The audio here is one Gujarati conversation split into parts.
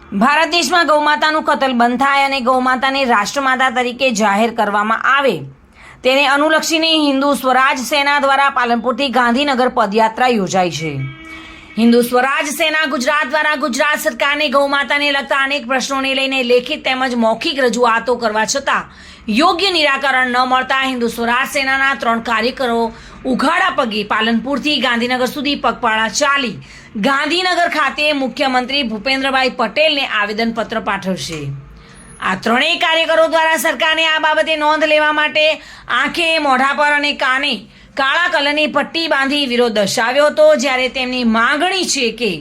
ભારત દેશમાં ગૌમાતાનું કતલ બંધ થાય અને ગૌમાતાને રાષ્ટ્રમાતા તરીકે જાહેર કરવામાં આવે. તેને અનુલક્ષીને હિન્દુ સ્વરાજ સેના દ્વારા પાલનપુરથી ગાંધીનગર પદયાત્રા યોજાઈ છે. હિન્દુ સ્વરાજ સેના ગુજરાત દ્વારા ગુજરાત સરકારને ગૌમાતાને લગતા અનેક પ્રશ્નોને લઈને લેખિત તેમજ મૌખિક રજૂઆતો કરવા છતાં યોગ્ય નિરાકરણ ન મળતા હિન્દુ સ્વરાજ સેનાના ત્રણ કાર્યકરો ઉઘાડા પગે પાલનપુરથી ગાંધીનગર સુધી પગપાળા ચાલી ગાંધીનગર ખાતે મુખ્યમંત્રી ભૂપેન્દ્રભાઈ પટેલને આવેદનપત્ર પાઠવશે. આ ત્રણેય કાર્યકરો દ્વારા સરકારને આ બાબતે નોંધ લેવા માટે આંખે, મોઢા પર અને કાને કાળા કલરની પટ્ટી બાંધી વિરોધ દર્શાવ્યો હતો, જ્યારે તેમની માંગણી છે કે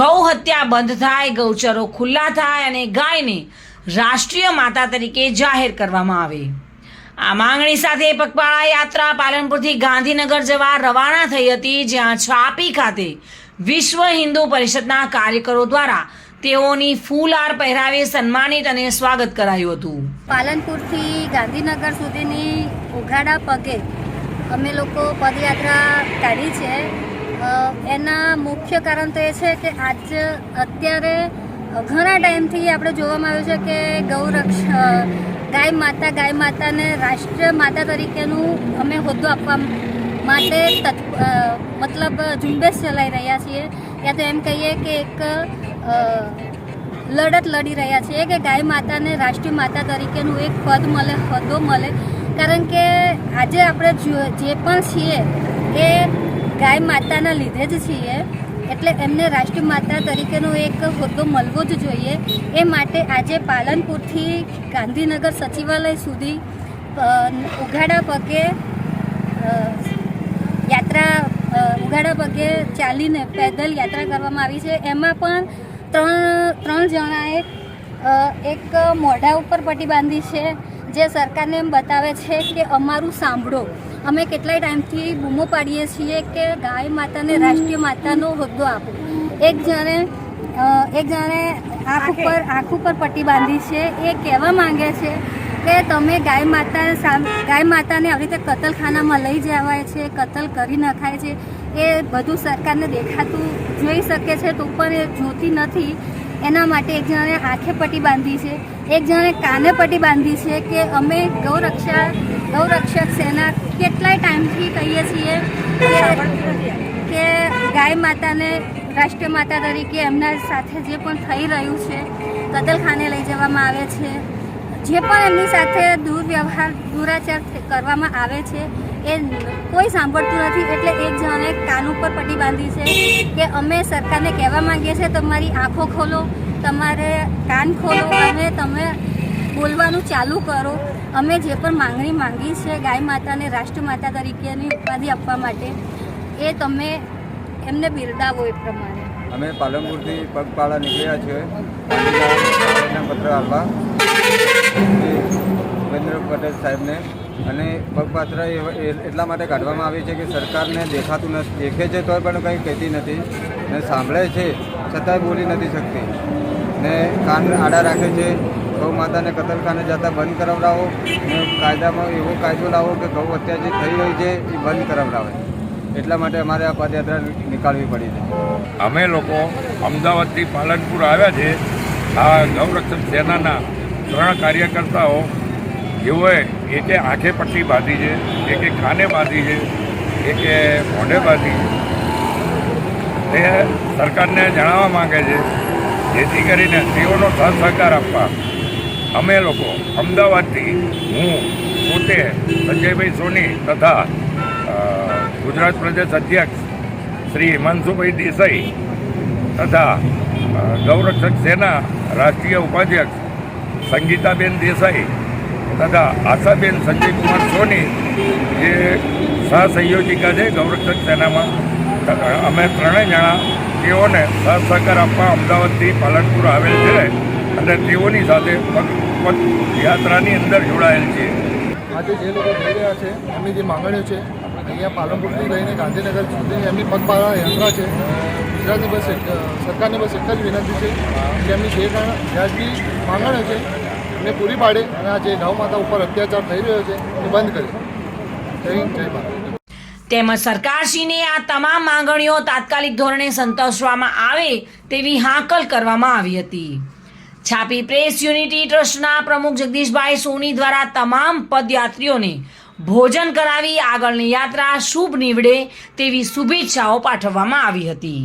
ગૌ હત્યા બંધ થાય, ગૌચરો ખુલ્લા થાય અને ગાયને રાષ્ટ્રીય માતા તરીકે જાહેર કરવામાં આવે. આ માંગણી સાથે પગપાળા યાત્રા પાલનપુરથી ગાંધીનગર જવા રવાના થઈ હતી, જ્યાં છાપી ખાતે વિશ્વ હિન્દુ પરિષદના કાર્યકરો દ્વારા તેઓની ફૂલહાર પહેરાવી સન્માનિત અને સ્વાગત કરાયું હતું. પાલનપુરથી ગાંધીનગર સુધીની ઉઘાડા પગે અમે લોકો પદયાત્રા કાઢી છે. એના મુખ્ય કારણ તો એ છે કે આજ અત્યારે ઘણા ટાઈમથી આપણે જોવામાં આવ્યું છે કે ગૌરક્ષ ગાય માતા, ગાય માતાને રાષ્ટ્રીય માતા તરીકેનું અમે હોદ્દો આપવા માટે મતલબ ઝુંબેશ ચલાવી રહ્યા છીએ. યા તો એમ કહીએ કે એક લડત લડી રહ્યા છીએ કે ગાય માતાને રાષ્ટ્રીય માતા તરીકેનું એક પદ મળે હોદ્દો મળે. કારણ કે આજે આપણે જે પણ છીએ એ ગાય માતાના લીધે જ છીએ. એટલે એમને રાષ્ટ્રીય માતા તરીકેનો એક હોદ્દો મળવો જ જોઈએ. એ માટે આજે પાલનપુરથી ગાંધીનગર સચિવાલય સુધી ઉઘાડા પગે યાત્રા ઉઘાડા પગે ચાલીને પેદલ યાત્રા કરવામાં આવી છે. એમાં પણ ત્રણ ત્રણ જણાએ એક મોઢા ઉપર પટ્ટી બાંધી છે જે સરકારને એમ બતાવે છે કે અમારું સાંભળો. અમે કેટલાય ટાઈમથી બૂમો પાડીએ છીએ કે ગાય માતાને રાષ્ટ્રીય માતાનો હોદ્દો આપો. એક જણે એક જણે આંખ? ઉપર આંખ ઉપર પટ્ટી બાંધી છે. એ કહેવા માંગે છે કે તમે ગાય માતા ગાય માતાને આવી રીતે કતલખાનામાં લઈ જવાય છે, કતલ કરી નખાય છે, એ બધું સરકારને દેખાતું જોઈ શકે છે, તો પણ એ જોતી નથી. એના માટે એક જણાને આંખે પટ્ટી બાંધી છે, એક જણાને કાને પટ્ટી બાંધી છે કે અમે ગૌરક્ષા, ગૌરક્ષક સેના કેટલાય ટાઈમથી કહીએ છીએ કે ગાય માતાને રાષ્ટ્રીય માતા તરીકે એમના સાથે જે પણ થઈ રહ્યું છે, કતલખાને લઈ જવામાં આવે છે. જે પણ એમની સાથે દુર્વ્યવહાર, દુરાચાર કરવામાં આવે છે, એ કોઈ સાંભળતું નથી, એટલે એક જણે કાન ઉપર પટ્ટી બાંધી છે કે અમે સરકારને કહેવા માંગીએ છીએ, તમારી આંખો ખોલો, તમારે કાન ખોલો, અને તમે બોલવાનું ચાલુ કરો. અમે જે પણ માંગણી માંગી છે ગાય માતાને રાષ્ટ્રમાતા તરીકેની ઉપાધિ આપવા માટે, એ તમે એમને બિરદાવો એ પ્રમાણે. અમે પાલનપુરથી પગપાળા નીકળ્યા છીએ પત્ર આપવા. ભૂપેન્દ્ર પટેલ સાહેબને. અને પગપાત્ર એટલા માટે કાઢવામાં આવી છે કે સરકારને દેખાતું નથી દેખે છે તોય પણ કંઈ કહેતી નથી ને સાંભળે છે, છતાંય બોલી નથી શકતી. ને કાન આડા રાખે છે ગૌ માતાને કતલખાને જતા બંધ કરાવડાવો, ને કાયદામાં એવો કાયદો લાવો કે ગૌ હત્યા જે થઈ રહી છે એ બંધ કરાવડાવે. એટલા માટે અમારે આ પદયાત્રા નીકાળવી પડી છે. અમે લોકો અમદાવાદથી પાલનપુર આવ્યા છે. આ ગૌરક્ષક સેનાના ત્રણ કાર્યકર્તાઓ જેઓએ એકે આંખે પટ્ટી બાંધી છે, એકે કાને બાંધી છે, એકે મોઢે બાંધી છે. તે સરકારને જણાવવા માંગે છે, જેથી કરીને સ્ત્રીઓનો સાથ સહકાર આપવા. અમે લોકો અમદાવાદથી, હું, પોતે, સંજયભાઈ સોની તથા ગુજરાત પ્રદેશ અધ્યક્ષ શ્રી હિમાંશુભાઈ દેસાઈ તથા ગૌરક્ષક સેના રાષ્ટ્રીય ઉપાધ્યક્ષ સંગીતાબેન દેસાઈ તથા આશાબેન સંજયકુમાર સોની, જે સહસંયોજિકા છે, ગૌરક્ષક સેનામાં. અમે ત્રણેય જણા તેઓને સહસહકાર સહકાર આપવા અમદાવાદથી પાલનપુર આવેલ છે અને તેઓની સાથે યાત્રાની અંદર જોડાયેલ છે. આજે જે લોકો થઈ રહ્યા છે, એમની જે માંગણીઓ છે, અહીંયા પાલનપુરથી લઈને ગાંધીનગર સુધી એમની પગપાળા યાત્રા છે. ગુજરાતની બસ સરકારની બસ એક જ વિનંતી છે કે એમની જે વ્યાજબી માંગણીઓ છે, એમને પૂરી પાડે અને આ જે ગૌ માતા ઉપર અત્યાચાર થઈ રહ્યો છે, એ બંધ કરે. તેમજ સરકારશ્રીને આ તમામ માંગણીઓ તાત્કાલિક ધોરણે સંતોષવામાં આવે તેવી હાંકલ કરવામાં આવી હતી. છાપી પ્રેસ યુનિટી ટ્રસ્ટના પ્રમુખ જગદીશભાઈ સોની દ્વારા તમામ પદયાત્રીઓને ભોજન કરાવી આગળની યાત્રા શુભ નીવડે તેવી શુભેચ્છાઓ પાઠવવામાં આવી હતી.